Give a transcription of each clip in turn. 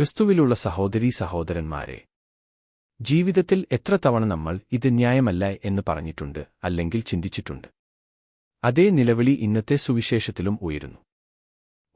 ക്രിസ്തുവിലുള്ള സഹോദരീ സഹോദരന്മാരെ ജീവിതത്തിൽ എത്ര തവണ നമ്മൾ ഇത് ന്യായമല്ല എന്ന് പറഞ്ഞിട്ടുണ്ട് അല്ലെങ്കിൽ ചിന്തിച്ചിട്ടുണ്ട്. അതേ നിലവിളി ഇന്നത്തെ സുവിശേഷത്തിലും ഉയരുന്നു.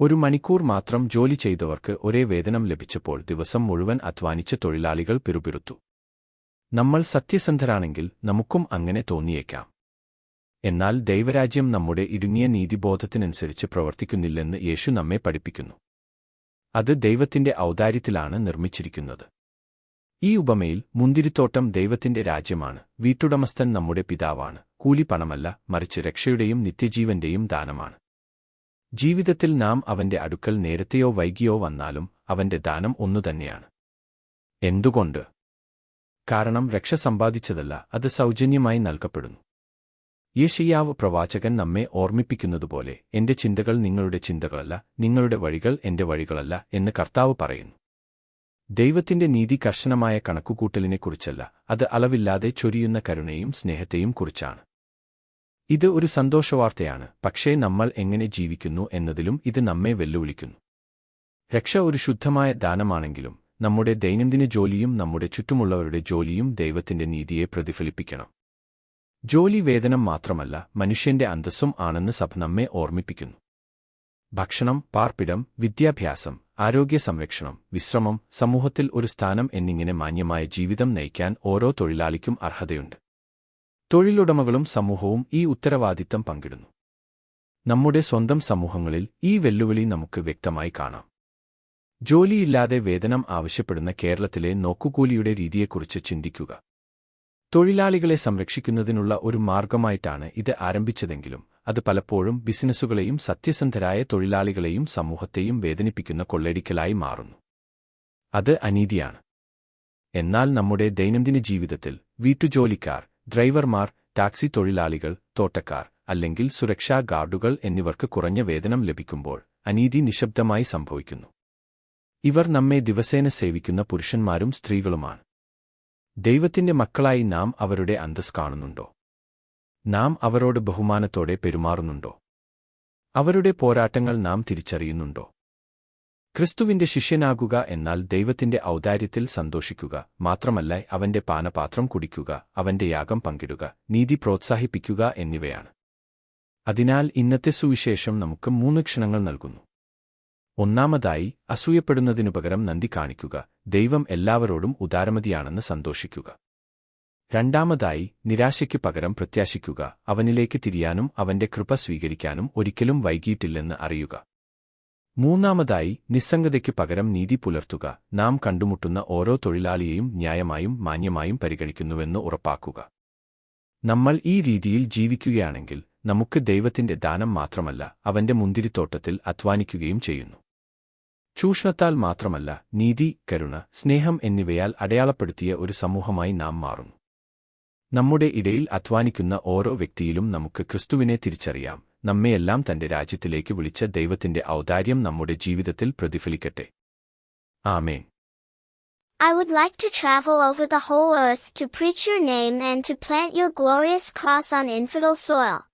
ഒരു മണിക്കൂർ മാത്രം ജോലി ചെയ്തവർക്ക് ഒരേ വേതനം ലഭിച്ചപ്പോൾ ദിവസം മുഴുവൻ അധ്വാനിച്ച തൊഴിലാളികൾ പിറുപിറുത്തു. നമ്മൾ സത്യസന്ധരാണെങ്കിൽ നമുക്കും അങ്ങനെ തോന്നിയേക്കാം. എന്നാൽ ദൈവരാജ്യം നമ്മുടെ ഇടുങ്ങിയ നീതിബോധത്തിനനുസരിച്ച് പ്രവർത്തിക്കുന്നില്ലെന്ന് യേശു നമ്മെ പഠിപ്പിക്കുന്നു. അത് ദൈവത്തിന്റെ ഔദാര്യത്തിലാണ് നിർമ്മിച്ചിരിക്കുന്നത്. ഈ ഉപമയിൽ മുന്തിരിത്തോട്ടം ദൈവത്തിന്റെ രാജ്യമാണ്. വീട്ടുടമസ്ഥൻ നമ്മുടെ പിതാവാണ്. കൂലി പണമല്ല മറിച്ച് രക്ഷയുടെയും നിത്യജീവന്റെയും ദാനമാണ്. ജീവിതത്തിൽ നാം അവന്റെ അടുക്കൽ നേരത്തെയോ വൈകിയോ വന്നാലും അവന്റെ ദാനം ഒന്നുതന്നെയാണ് എന്തുകൊണ്ട്? കാരണം രക്ഷ സമ്പാദിച്ചതല്ല അത് സൗജന്യമായി നൽകപ്പെടുന്നു. യേശയ്യാവ് പ്രവാചകൻ നമ്മെ ഓർമ്മിപ്പിക്കുന്നതുപോലെ എന്റെ ചിന്തകൾ നിങ്ങളുടെ ചിന്തകളല്ല നിങ്ങളുടെ വഴികൾ എന്റെ വഴികളല്ല എന്ന് കർത്താവ് പറയുന്നു. ദൈവത്തിന്റെ നീതി കർശനമായ കണക്കുകൂട്ടലിനെക്കുറിച്ചല്ല അത് അളവില്ലാതെ ചൊരിയുന്ന കരുണയും സ്നേഹത്തെയും കുറിച്ചാണ്. ഇത് ഒരു സന്തോഷവാർത്തയാണ് പക്ഷേ നമ്മൾ എങ്ങനെ ജീവിക്കുന്നു എന്നതിലും ഇത് നമ്മെ വെല്ലുവിളിക്കുന്നു. രക്ഷ ഒരു ശുദ്ധമായ ദാനമാണെങ്കിലും നമ്മുടെ ദൈനംദിന ജോലിയും നമ്മുടെ ചുറ്റുമുള്ളവരുടെ ജോലിയും ദൈവത്തിന്റെ നീതിയെ പ്രതിഫലിപ്പിക്കണം. ജോലി വേതനം മാത്രമല്ല മനുഷ്യന്റെ അന്തസ്സും ആണെന്ന് സഭ നമ്മെ ഓർമ്മിപ്പിക്കുന്നു. ഭക്ഷണം പാർപ്പിടം വിദ്യാഭ്യാസം ആരോഗ്യ സംരക്ഷണം വിശ്രമം സമൂഹത്തിൽ ഒരു സ്ഥാനം എന്നിങ്ങനെ മാന്യമായ ജീവിതം നയിക്കാൻ ഓരോ തൊഴിലാളിക്കും അർഹതയുണ്ട്. തൊഴിലുടമകളും സമൂഹവും ഈ ഉത്തരവാദിത്തം പങ്കിടുന്നു. നമ്മുടെ സ്വന്തം സമൂഹങ്ങളിൽ ഈ വെല്ലുവിളി നമുക്ക് വ്യക്തമായി കാണാം. ജോലിയില്ലാതെ വേതനം ആവശ്യപ്പെടുന്ന കേരളത്തിലെ നോക്കുകൂലിയുടെ രീതിയെക്കുറിച്ച് ചിന്തിക്കുക. തൊഴിലാളികളെ സംരക്ഷിക്കുന്നതിനുള്ള ഒരു മാർഗമായിട്ടാണ് ഇത് ആരംഭിച്ചതെങ്കിലും അത് പലപ്പോഴും ബിസിനസ്സുകളെയും സത്യസന്ധരായ തൊഴിലാളികളെയും സമൂഹത്തെയും വേദനിപ്പിക്കുന്ന കൊള്ളടിക്കലായി മാറുന്നു. അത് അനീതിയാണ്. എന്നാൽ നമ്മുടെ ദൈനംദിന ജീവിതത്തിൽ വീട്ടുജോലിക്കാർ ഡ്രൈവർമാർ ടാക്സി തൊഴിലാളികൾ തോട്ടക്കാർ അല്ലെങ്കിൽ സുരക്ഷാ ഗാർഡുകൾ എന്നിവർക്ക് കുറഞ്ഞ വേതനം ലഭിക്കുമ്പോൾ അനീതി നിശബ്ദമായി സംഭവിക്കുന്നു. ഇവർ നമ്മെ ദിവസേന സേവിക്കുന്ന പുരുഷന്മാരും സ്ത്രീകളുമാണ്. ദൈവത്തിന്റെ മക്കളായി നാം അവരുടെ അന്തസ് കാണുന്നുണ്ടോ? നാം അവരോട് ബഹുമാനത്തോടെ പെരുമാറുന്നുണ്ടോ? അവരുടെ പോരാട്ടങ്ങൾ നാം തിരിച്ചറിയുന്നുണ്ടോ? ക്രിസ്തുവിന്റെ ശിഷ്യനാകുക എന്നാൽ ദൈവത്തിന്റെ ഔദാര്യത്തിൽ സന്തോഷിക്കുക മാത്രമല്ല അവന്റെ പാനപാത്രം കുടിക്കുക അവന്റെ യാഗം പങ്കിടുക നീതി പ്രോത്സാഹിപ്പിക്കുക എന്നിവയാണ്. അതിനാൽ ഇന്നത്തെ സുവിശേഷം നമുക്ക് മൂന്ന് ക്ഷണങ്ങൾ നൽകുന്നു. ഒന്നാമതായി അസൂയപ്പെടുന്നതിനു പകരം നന്ദി കാണിക്കുക. ദൈവം എല്ലാവരോടും ഉദാരമതിയാണെന്ന് സന്തോഷിക്കുക. രണ്ടാമതായി നിരാശയ്ക്ക് പകരം പ്രത്യാശിക്കുക. അവനിലേക്ക് തിരിയാനും അവന്റെ കൃപ സ്വീകരിക്കാനും ഒരിക്കലും വൈകിയിട്ടില്ലെന്ന് അറിയുക. മൂന്നാമതായി നിസ്സംഗതയ്ക്ക് പകരം നീതി പുലർത്തുക. നാം കണ്ടുമുട്ടുന്ന ഓരോ തൊഴിലാളിയെയും ന്യായമായും മാന്യമായും പരിഗണിക്കുന്നുവെന്ന് ഉറപ്പാക്കുക. നമ്മൾ ഈ രീതിയിൽ ജീവിക്കുകയാണെങ്കിൽ നമുക്ക് ദൈവത്തിന്റെ ദാനം മാത്രമല്ല അവന്റെ മുന്തിരിത്തോട്ടത്തിൽ അധ്വാനിക്കുകയും ചെയ്യുന്നു. ചൂഷണത്താൽ മാത്രമല്ല നീതി കരുണ സ്നേഹം എന്നിവയാൽ അടയാളപ്പെടുത്തിയ ഒരു സമൂഹമായി നാം മാറുന്നു. നമ്മുടെ ഇടയിൽ അധ്വാനിക്കുന്ന ഓരോ വ്യക്തിയിലും നമുക്ക് ക്രിസ്തുവിനെ തിരിച്ചറിയാം. നമ്മെയെല്ലാം തന്റെ രാജ്യത്തിലേക്ക് വിളിച്ച ദൈവത്തിന്റെ ഔദാര്യം നമ്മുടെ ജീവിതത്തിൽ പ്രതിഫലിക്കട്ടെ. ആമേൻ. I would like to travel over the whole earth to preach your name and to plant your glorious cross on infidel soil.